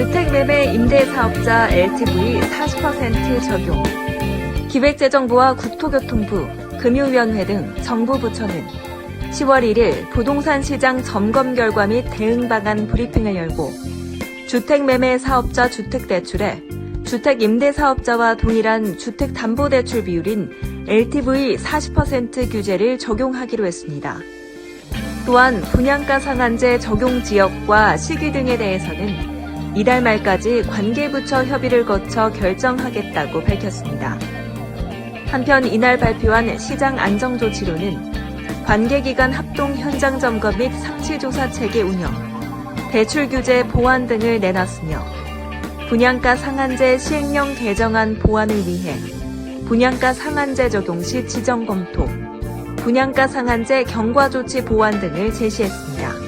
주택매매 임대사업자 LTV 40% 적용. 기획재정부와 국토교통부, 금융위원회 등 정부 부처는 10월 1일 부동산 시장 점검 결과 및 대응 방안 브리핑을 열고 주택매매 사업자 주택대출에 주택임대사업자와 동일한 주택담보대출 비율인 LTV 40% 규제를 적용하기로 했습니다. 또한 분양가 상한제 적용 지역과 시기 등에 대해서는 이달 말까지 관계부처 협의를 거쳐 결정하겠다고 밝혔습니다. 한편 이날 발표한 시장 안정조치로는 관계기관 합동 현장 점검 및 상치조사 체계 운영, 대출 규제 보완 등을 내놨으며 분양가 상한제 시행령 개정안 보완을 위해 분양가 상한제 적용 시 지정 검토, 분양가 상한제 경과 조치 보완 등을 제시했습니다.